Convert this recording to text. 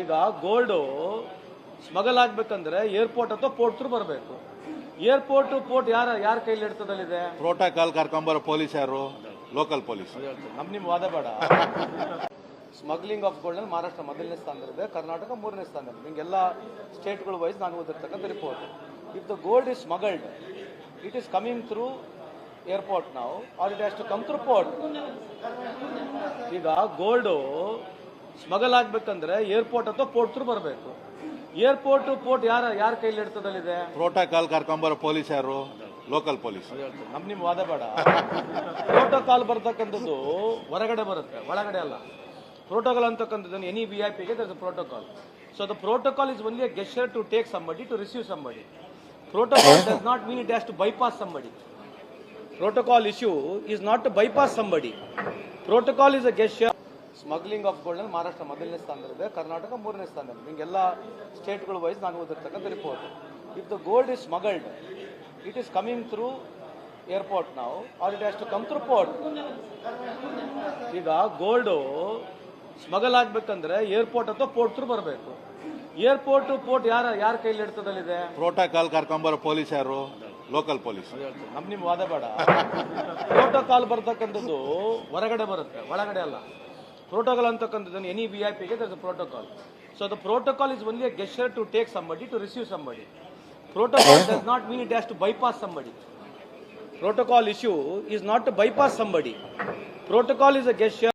ಈಗ gold smuggle ಆಗ್ಬೇಕಂದ್ರೆ airport ಅಥವಾ ಪೋರ್ಟ್ ತ್ರೂ ಬರಬೇಕು. ಏರ್ಪೋರ್ಟ್ ಪೋರ್ಟ್ ಯಾರ ಯಾರ ಕೈಲಿ ಹಿಡ್ತದಲ್ಲಿದೆ? ಪ್ರೋಟೋಕಾಲ್ ಕರ್ಕೊಂಬರೋ ಪೊಲೀಸ್ ಯಾರು? ಲೋಕಲ್ ಪೊಲೀಸ್ ನಮ್ ನಿಮ್ ವಾದ ಬೇಡ. ಸ್ಮಗ್ಲಿಂಗ್ ಆಫ್ ಗೋಲ್ಡ್ ಅಲ್ಲಿ ಮಹಾರಾಷ್ಟ್ರ ಮೊದಲನೇ ಸ್ಥಾನದಲ್ಲಿದೆ ಕರ್ನಾಟಕ ಮೂರನೇ ಸ್ಥಾನದಲ್ಲಿ ಹಿಂಗೆಲ್ಲ ಸ್ಟೇಟ್ಗಳು ವೈಸ್ ನಾನು ಓದಿರ್ತಕ್ಕಂಥ report if the gold is smuggled it is coming through airport ನಾವು or it has to come through port ಈಗ ಗೋಲ್ಡು ಸ್ಮಗಲ್ ಆಗ್ಬೇಕಂದ್ರೆ ಏರ್ಪೋರ್ಟ್ ಅಥವಾ ಪೋರ್ಟ್ ಥ್ರೂ ಬರಬೇಕು. ಏರ್ಪೋರ್ಟ್ ಪೋರ್ಟ್ ಯಾರ ಯಾರ ಕೈಲಿ ಹಿಡ್ತದಲ್ಲಿದೆ ಪ್ರೋಟೋಕಾಲ್ ಕರ್ಕೊಂಬರೋ ಪೊಲೀಸ್ ಯಾರು? Local police. ನಮ್ ನಿಮ್ ವಾದ ಬೇಡ. ಪ್ರೋಟೋಕಾಲ್ ಬರ್ತಕ್ಕಂಥದ್ದು ಹೊರಗಡೆ ಬರುತ್ತೆ ಒಳಗಡೆ ಅಲ್ಲ. ಪ್ರೋಟೋಕಾಲ್ ಅಂತಕ್ಕಂಥದ್ದು ಎನಿ ವಿ ಐ ಪಿಗೆ their protocol so the protocol is only a gesture to take somebody to receive somebody protocol does not mean it has to bypass somebody protocol issue is not to bypass somebody protocol is a gesture smuggling of gold ಅಲ್ಲಿ ಮಹಾರಾಷ್ಟ್ರ ಮೊದಲನೇ ಸ್ಥಾನದಲ್ಲಿದೆ ಕರ್ನಾಟಕ ಮೂರನೇ ಸ್ಥಾನದಲ್ಲಿ ನಿಮ್ಗೆಲ್ಲ ಸ್ಟೇಟ್ಗಳು wise ನಾನು ಓದಿರ್ತಕ್ಕಂಥ report if the gold is smuggled it is coming through airport ನಾವು or it has to come through port ಈಗ gold smuggle ಆಗ್ಬೇಕಂದ್ರೆ ಏರ್ಪೋರ್ಟ್ ಅಥವಾ ಪೋರ್ಟ್ ಥ್ರೂ ಬರಬೇಕು. ಏರ್ಪೋರ್ಟ್ ಪೋರ್ಟ್ ಯಾರ ಯಾರ ಕೈಲಿ ಹಿಡ್ತದಲ್ಲಿದೆ? ಪ್ರೋಟೋಕಾಲ್ ಕರ್ಕೊಂಬರೋ ಪೊಲೀಸ್ ಯಾರು? ಲೋಕಲ್ ಪೊಲೀಸ್ ನಮ್ ನಿಮ್ ವಾದ ಬೇಡ. ಪ್ರೋಟೋಕಾಲ್ ಬರ್ತಕ್ಕಂಥದ್ದು ಹೊರಗಡೆ ಬರುತ್ತೆ ಒಳಗಡೆ ಅಲ್ಲ. ಪ್ರೋಟೋಕಾಲ್ ಅಂತಕ್ಕಂಥದ್ದು ಎನಿ ವಿ ಐ ಪಿಗೆ their protocol so the protocol is only a gesture to take somebody to receive somebody protocol does not mean it has to bypass somebody protocol issue is not to bypass somebody protocol is a gesture